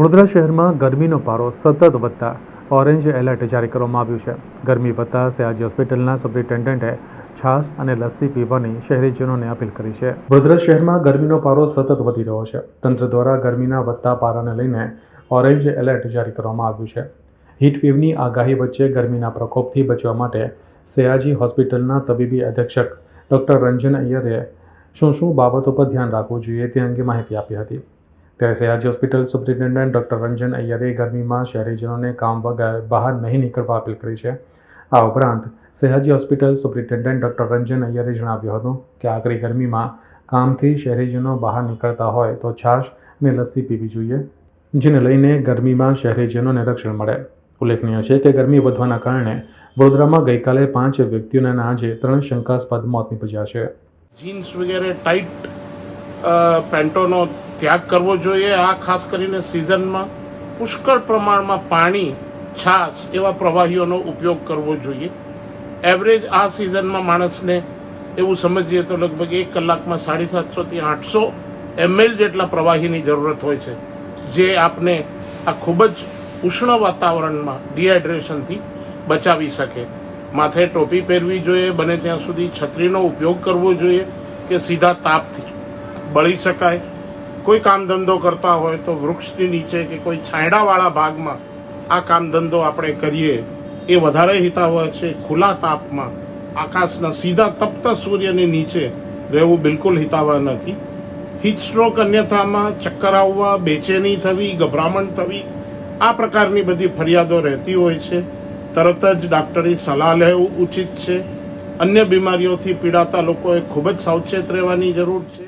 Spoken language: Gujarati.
વડોદરા શહેરમાં ગરમીનો પારો સતત વધતા ઓરેન્જ એલર્ટ જારી કરવામાં આવ્યું છે. ગરમી વધતા સયાજી હોસ્પિટલના સુપ્રિન્ટેન્ડન્ટે છાશ અને લસ્સી પીવાની શહેરીજનોને અપીલ કરી છે. વડોદરા શહેરમાં ગરમીનો પારો સતત વધી રહ્યો છે. તંત્ર દ્વારા ગરમીના વધતા પારાને લઈને ઓરેન્જ એલર્ટ જારી કરવામાં આવ્યું છે. હીટવેવની આગાહી વચ્ચે ગરમીના પ્રકોપથી બચવા માટે સયાજી હોસ્પિટલના તબીબી અધિક્ષક ડૉક્ટર રંજન અય્યરે શું શું બાબતો પર ધ્યાન રાખવું જોઈએ તે અંગે માહિતી આપી હતી. ત્યારે Sayaji hospital superintendent doctor Ranjan અય્યરે ગરમીમાં શહેરીજનોને કામ વગર બહાર નહીં નીકળવા અપીલ કરી છે. આ ઉપરાંત Sayaji hospital superintendent doctor Ranjan અય્યરે જણાવ્યું હતું કે આકરી ગરમીમાં કામથી શહેરીજનો બહાર નીકળતા હોય તો છાશ અને લસ્સી પીવી જોઈએ, જેને લઈને ગરમીમાં શહેરીજનોને રક્ષણ મળે. ઉલ્લેખનીય છે કે ગરમી વધવાના કારણે વડોદરામાં ગઈકાલે પાંચ વ્યક્તિઓના આજે ત્રણ શંકાસ્પદ મોત નીપજ્યા છે. જીન્સ વગેરે ટાઈટ પેન્ટોનો ત્યાગ કરવો જોઈએ. આ ખાસ કરીને સિઝનમાં પુષ્કળ પ્રમાણમાં પાણી છાશ એવા પ્રવાહીઓનો ઉપયોગ કરવો જોઈએ. એવરેજ આ સિઝનમાં માણસને એવું સમજીએ તો લગભગ એક કલાકમાં સાડી સાતસોથી આઠસો એમએલ જેટલા પ્રવાહીની જરૂરત હોય છે, જે આપને આ ખૂબ જ ઉષ્ણ વાતાવરણમાં ડિહાઇડ્રેશનથી બચાવી શકે. માથે ટોપી પહેરવી જોઈએ, બને ત્યાં સુધી છત્રીનો ઉપયોગ કરવો જોઈએ કે સીધા તાપથી. બળી શકાય. કોઈ કામ ધંધો કરતા હોય તો વૃક્ષની નીચે કે કોઈ છાંયડાવાળા ભાગમાં આ કામ ધંધો આપણે કરીએ. એ વધારે હિતાવહ છે ખુલ્લા તાપમાં. આકાશના સીધા તપતા સૂર્યની નીચે રહેવું બિલકુલ હિતાવહ નથી. હીટ સ્ટ્રોક અન્યથામાં, ચક્કર આવવા, બેચેની થવી, ગભરામણ થવી, આ પ્રકારની બધી ફરિયાદો રહેતી હોય છે. તરત જ ડાક્ટરી સલાહ લેવું ઉચિત છે. અન્ય બીમારીઓથી પીડાતા લોકોએ ખૂબ જ સાવચેત રહેવાની જરૂર છે.